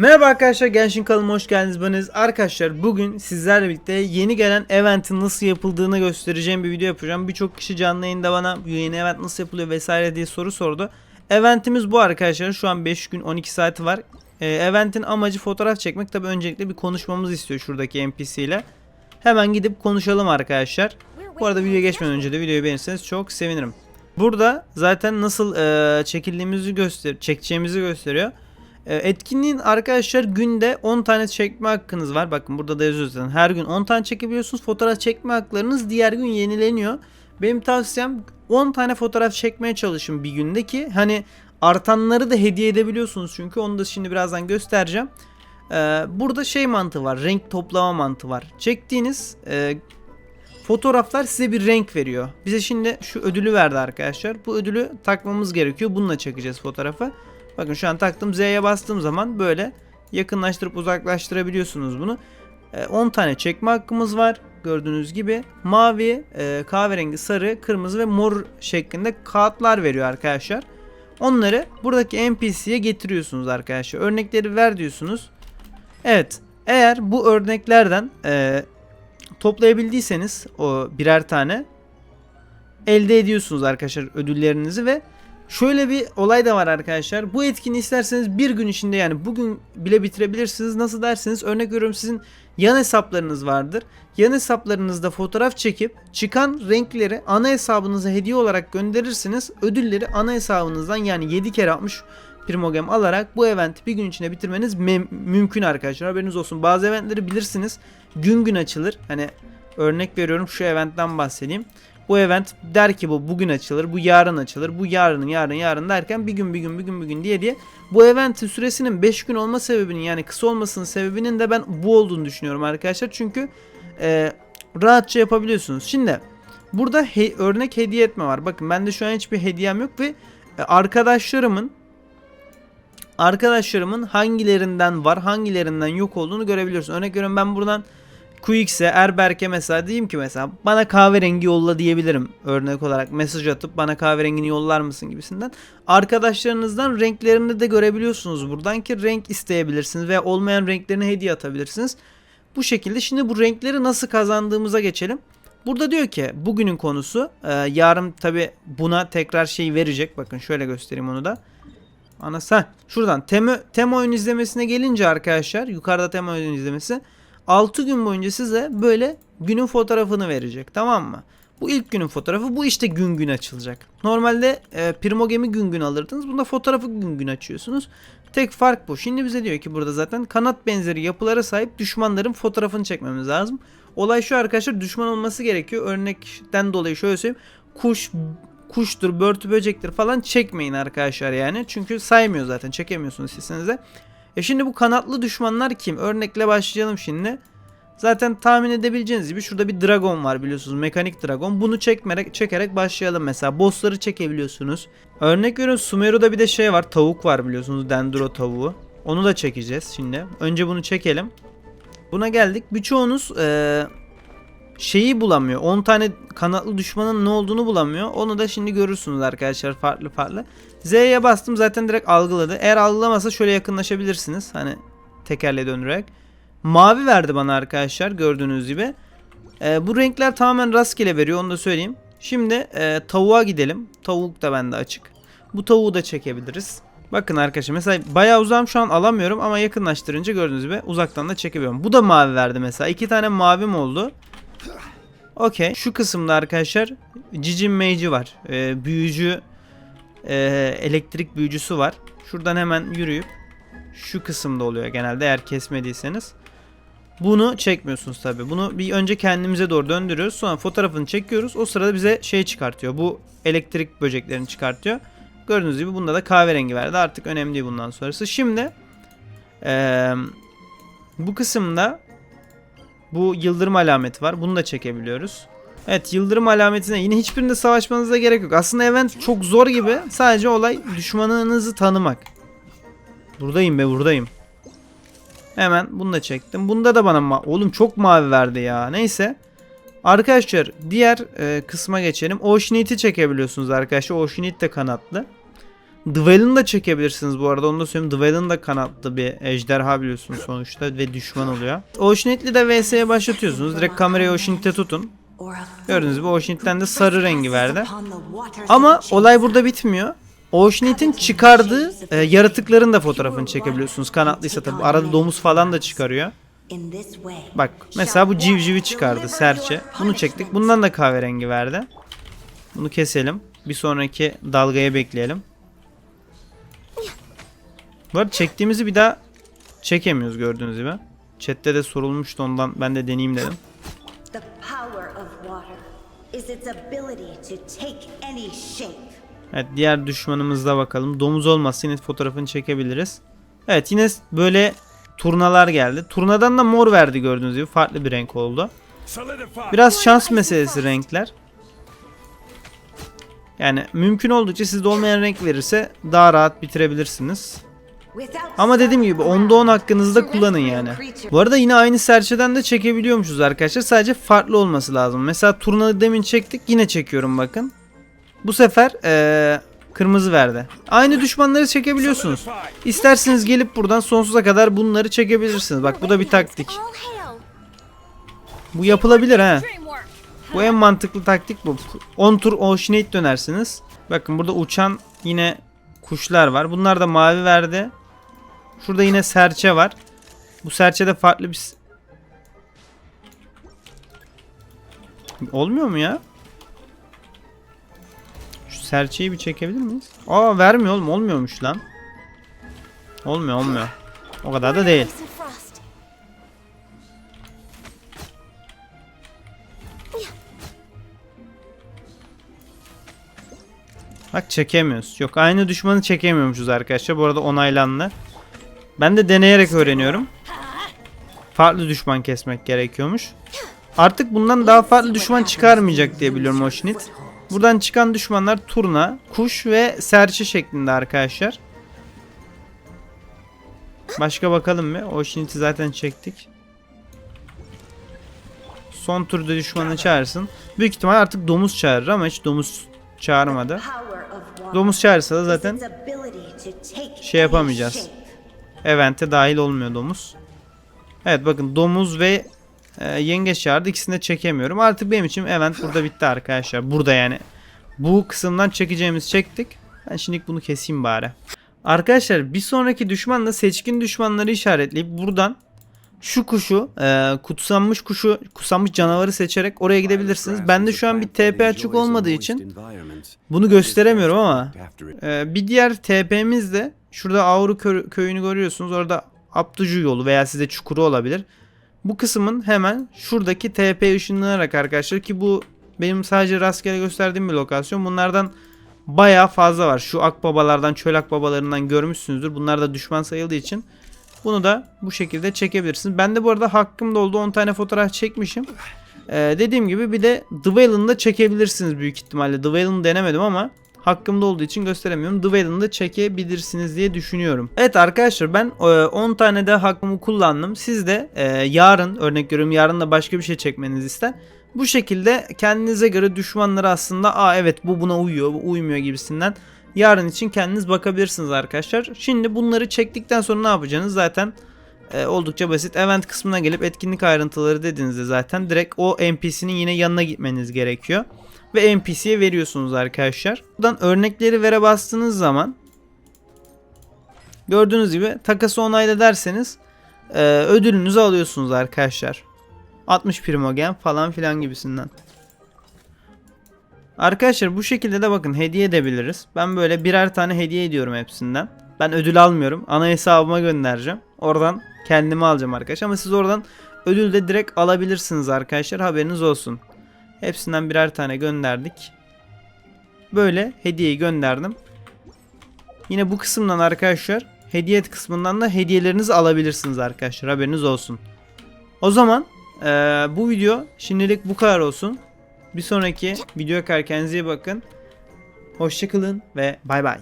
Merhaba arkadaşlar Genshin kanalıma hoş geldiniz beniz. Arkadaşlar bugün sizlerle birlikte yeni gelen eventin nasıl yapıldığını göstereceğim bir video yapacağım. Birçok kişi canlı yayında bana yeni event nasıl yapılıyor vesaire diye soru sordu. Eventimiz bu arkadaşlar. Şu an 5 gün 12 saati var. Ee, eventin amacı fotoğraf çekmek. Tabi öncelikle bir konuşmamız istiyor şuradaki NPC ile. Hemen gidip konuşalım arkadaşlar. Bu arada videoya geçmeden önce de videoyu beğenirseniz çok sevinirim. Burada zaten nasıl e, çekildiğimizi göster çekeceğimizi gösteriyor. E, Etkinliğin arkadaşlar günde 10 tane çekme hakkınız var. Bakın burada da yazıyor zaten. Her gün 10 tane çekebiliyorsunuz. Fotoğraf çekme haklarınız diğer gün yenileniyor. Benim tavsiyem 10 tane fotoğraf çekmeye çalışın bir günde ki hani artanları da hediye edebiliyorsunuz çünkü onu da şimdi birazdan göstereceğim. E, burada şey mantığı var. Renk toplama mantığı var. Çektiğiniz e, fotoğraflar size bir renk veriyor. Bize şimdi şu ödülü verdi arkadaşlar. Bu ödülü takmamız gerekiyor. Bununla çekeceğiz fotoğrafı. Bakın şu an taktım Z'ye bastığım zaman böyle yakınlaştırıp uzaklaştırabiliyorsunuz bunu. Ee, 10 tane çekme hakkımız var. Gördüğünüz gibi mavi, e, kahverengi, sarı, kırmızı ve mor şeklinde kağıtlar veriyor arkadaşlar. Onları buradaki NPC'ye getiriyorsunuz arkadaşlar. Örnekleri ver diyorsunuz. Evet. Eğer bu örneklerden e, toplayabildiyseniz o birer tane elde ediyorsunuz arkadaşlar ödüllerinizi ve Şöyle bir olay da var arkadaşlar. Bu etkinliği isterseniz bir gün içinde yani bugün bile bitirebilirsiniz. Nasıl derseniz örnek veriyorum sizin yan hesaplarınız vardır. Yan hesaplarınızda fotoğraf çekip çıkan renkleri ana hesabınıza hediye olarak gönderirsiniz. Ödülleri ana hesabınızdan yani 7 kere 60 Primogem alarak bu eventi bir gün içinde bitirmeniz mümkün arkadaşlar. Haberiniz olsun. Bazı eventleri bilirsiniz. Gün gün açılır. Hani örnek veriyorum şu eventten bahsedeyim. Bu event der ki bu bugün açılır, bu yarın açılır, bu yarın yarın yarın derken bir gün bir gün bir gün bir gün diye diye bu eventin süresinin 5 gün olma sebebinin yani kısa olmasının sebebinin de ben bu olduğunu düşünüyorum arkadaşlar. Çünkü e, rahatça yapabiliyorsunuz. Şimdi burada he- örnek hediye etme var. Bakın bende şu an hiçbir hediyem yok ve e, arkadaşlarımın arkadaşlarımın hangilerinden var, hangilerinden yok olduğunu görebiliyorsun. Örnek veriyorum ben buradan Quix'e, Erberk'e mesela diyeyim ki mesela bana kahverengi yolla diyebilirim. Örnek olarak mesaj atıp bana kahverengini yollar mısın gibisinden. Arkadaşlarınızdan renklerini de görebiliyorsunuz buradan ki renk isteyebilirsiniz veya olmayan renklerini hediye atabilirsiniz. Bu şekilde şimdi bu renkleri nasıl kazandığımıza geçelim. Burada diyor ki bugünün konusu e, yarın tabi buna tekrar şey verecek. Bakın şöyle göstereyim onu da. Anasa şuradan tema, tema oyun izlemesine gelince arkadaşlar yukarıda tema oyun izlemesi 6 gün boyunca size böyle günün fotoğrafını verecek tamam mı? Bu ilk günün fotoğrafı bu işte gün gün açılacak. Normalde e, Primogemi gün gün alırdınız. Bunda fotoğrafı gün gün açıyorsunuz. Tek fark bu. Şimdi bize diyor ki burada zaten kanat benzeri yapılara sahip düşmanların fotoğrafını çekmemiz lazım. Olay şu arkadaşlar düşman olması gerekiyor. Örnekten dolayı şöyle söyleyeyim. Kuş, kuştur, börtü, böcektir falan çekmeyin arkadaşlar yani. Çünkü saymıyor zaten çekemiyorsunuz sizseniz de. E şimdi bu kanatlı düşmanlar kim? Örnekle başlayalım şimdi. Zaten tahmin edebileceğiniz gibi şurada bir dragon var biliyorsunuz. Mekanik dragon. Bunu çekmerek, çekerek başlayalım mesela. Bossları çekebiliyorsunuz. Örnek veriyorum Sumeru'da bir de şey var. Tavuk var biliyorsunuz. Dendro tavuğu. Onu da çekeceğiz şimdi. Önce bunu çekelim. Buna geldik. Birçoğunuz eee şeyi bulamıyor. 10 tane kanatlı düşmanın ne olduğunu bulamıyor. Onu da şimdi görürsünüz arkadaşlar farklı farklı. Z'ye bastım zaten direkt algıladı. Eğer algılamasa şöyle yakınlaşabilirsiniz. Hani tekerle döndürerek. Mavi verdi bana arkadaşlar gördüğünüz gibi. Ee, bu renkler tamamen rastgele veriyor onu da söyleyeyim. Şimdi e, tavuğa gidelim. Tavuk da bende açık. Bu tavuğu da çekebiliriz. Bakın arkadaşlar mesela bayağı uzağım şu an alamıyorum ama yakınlaştırınca gördüğünüz gibi uzaktan da çekebiliyorum. Bu da mavi verdi mesela. iki tane mavim oldu. Okey. Şu kısımda arkadaşlar Cicim Mage'i var. Ee, büyücü e, elektrik büyücüsü var. Şuradan hemen yürüyüp şu kısımda oluyor genelde eğer kesmediyseniz. Bunu çekmiyorsunuz tabi. Bunu bir önce kendimize doğru döndürüyoruz. Sonra fotoğrafını çekiyoruz. O sırada bize şey çıkartıyor. Bu elektrik böceklerini çıkartıyor. Gördüğünüz gibi bunda da kahverengi verdi. Artık önemli değil bundan sonrası. Şimdi eee, bu kısımda bu yıldırım alameti var. Bunu da çekebiliyoruz. Evet yıldırım alametine yine hiçbirinde savaşmanıza gerek yok. Aslında event çok zor gibi. Sadece olay düşmanınızı tanımak. Buradayım be buradayım. Hemen bunu da çektim. Bunda da bana ma- oğlum çok mavi verdi ya. Neyse. Arkadaşlar diğer e, kısma geçelim. Oceanite'i çekebiliyorsunuz arkadaşlar. Oceanite de kanatlı. Dwell'ın da çekebilirsiniz bu arada onu da söyleyeyim. Dwell'ın da kanatlı bir ejderha biliyorsunuz sonuçta ve düşman oluyor. Oceanit'li de VS'ye başlatıyorsunuz. Direkt kamerayı Oceanit'e tutun. Gördüğünüz gibi Oceanit'ten de sarı rengi verdi. Ama olay burada bitmiyor. Oceanit'in çıkardığı e, yaratıkların da fotoğrafını çekebiliyorsunuz. Kanatlıysa tabii. Arada domuz falan da çıkarıyor. Bak mesela bu civcivi çıkardı serçe. Bunu çektik. Bundan da kahverengi verdi. Bunu keselim. Bir sonraki dalgaya bekleyelim. Bu arada çektiğimizi bir daha çekemiyoruz gördüğünüz gibi. Chat'te de sorulmuştu ondan ben de deneyeyim dedim. The power of water is its ability to take any shape. Evet diğer düşmanımızda bakalım. Domuz olmazsa yine fotoğrafını çekebiliriz. Evet yine böyle turnalar geldi. Turnadan da mor verdi gördüğünüz gibi. Farklı bir renk oldu. Biraz şans meselesi renkler. Yani mümkün oldukça sizde olmayan renk verirse daha rahat bitirebilirsiniz. Ama dediğim gibi onda 10 hakkınızda kullanın yani. Bu arada yine aynı serçeden de çekebiliyormuşuz arkadaşlar. Sadece farklı olması lazım. Mesela turnalı demin çektik. Yine çekiyorum bakın. Bu sefer eee, kırmızı verdi. Aynı düşmanları çekebiliyorsunuz. İsterseniz gelip buradan sonsuza kadar bunları çekebilirsiniz. Bak bu da bir taktik. Bu yapılabilir ha. Bu en mantıklı taktik bu. 10 tur Oceanate dönersiniz. Bakın burada uçan yine kuşlar var. Bunlar da mavi verdi. Şurada yine serçe var. Bu serçe de farklı bir... Olmuyor mu ya? Şu serçeyi bir çekebilir miyiz? Aa vermiyor oğlum olmuyormuş lan. Olmuyor olmuyor. O kadar da değil. Bak çekemiyoruz. Yok aynı düşmanı çekemiyormuşuz arkadaşlar. Bu arada onaylandı. Ben de deneyerek öğreniyorum. Farklı düşman kesmek gerekiyormuş. Artık bundan daha farklı düşman çıkarmayacak diye biliyorum Oşnit. Buradan çıkan düşmanlar turna, kuş ve serçe şeklinde arkadaşlar. Başka bakalım mı? Oşnit'i zaten çektik. Son turda düşmanı çağırsın. Büyük ihtimal artık domuz çağırır ama hiç domuz çağırmadı. Domuz çağırsa da zaten şey yapamayacağız. Event'e dahil olmuyor domuz. Evet bakın domuz ve e, yengeç çağırdı. İkisini de çekemiyorum. Artık benim için event burada bitti arkadaşlar. Burada yani. Bu kısımdan çekeceğimiz çektik. Ben şimdilik bunu keseyim bari. Arkadaşlar bir sonraki düşmanla seçkin düşmanları işaretleyip buradan şu kuşu, e, kutsanmış kuşu, kutsanmış canavarı seçerek oraya gidebilirsiniz. Bende şu an bir TP açık olmadığı için bunu gösteremiyorum ama ee, bir diğer TP'miz de şurada Avru kö- köyünü görüyorsunuz. Orada Abducu yolu veya size çukuru olabilir. Bu kısmın hemen şuradaki TP ışınlanarak arkadaşlar ki bu benim sadece rastgele gösterdiğim bir lokasyon. Bunlardan bayağı fazla var. Şu akbabalardan, çöl akbabalarından görmüşsünüzdür. Bunlar da düşman sayıldığı için bunu da bu şekilde çekebilirsiniz. Ben de bu arada hakkımda oldu 10 tane fotoğraf çekmişim. Ee, dediğim gibi bir de Dwell'ın da çekebilirsiniz büyük ihtimalle. Dwell'ını denemedim ama hakkımda olduğu için gösteremiyorum. Dwell'ını da çekebilirsiniz diye düşünüyorum. Evet arkadaşlar ben e, 10 tane de hakkımı kullandım. Siz de e, yarın örnek veriyorum yarın da başka bir şey çekmenizi ister. Bu şekilde kendinize göre düşmanları aslında aa evet bu buna uyuyor bu uymuyor gibisinden yarın için kendiniz bakabilirsiniz arkadaşlar. Şimdi bunları çektikten sonra ne yapacaksınız zaten e, oldukça basit. Event kısmına gelip etkinlik ayrıntıları dediğinizde zaten direkt o NPC'nin yine yanına gitmeniz gerekiyor. Ve NPC'ye veriyorsunuz arkadaşlar. Buradan örnekleri vere bastığınız zaman gördüğünüz gibi takası onayla derseniz e, ödülünüzü alıyorsunuz arkadaşlar. 60 primogen falan filan gibisinden. Arkadaşlar bu şekilde de bakın hediye edebiliriz. Ben böyle birer tane hediye ediyorum hepsinden. Ben ödül almıyorum. Ana hesabıma göndereceğim. Oradan kendime alacağım arkadaşlar. Ama siz oradan ödül de direkt alabilirsiniz arkadaşlar. Haberiniz olsun. Hepsinden birer tane gönderdik. Böyle hediyeyi gönderdim. Yine bu kısımdan arkadaşlar hediye kısmından da hediyelerinizi alabilirsiniz arkadaşlar. Haberiniz olsun. O zaman eee, bu video şimdilik bu kadar olsun. Bir sonraki videoya kadar kendinize iyi bakın. Hoşçakalın ve bay bay.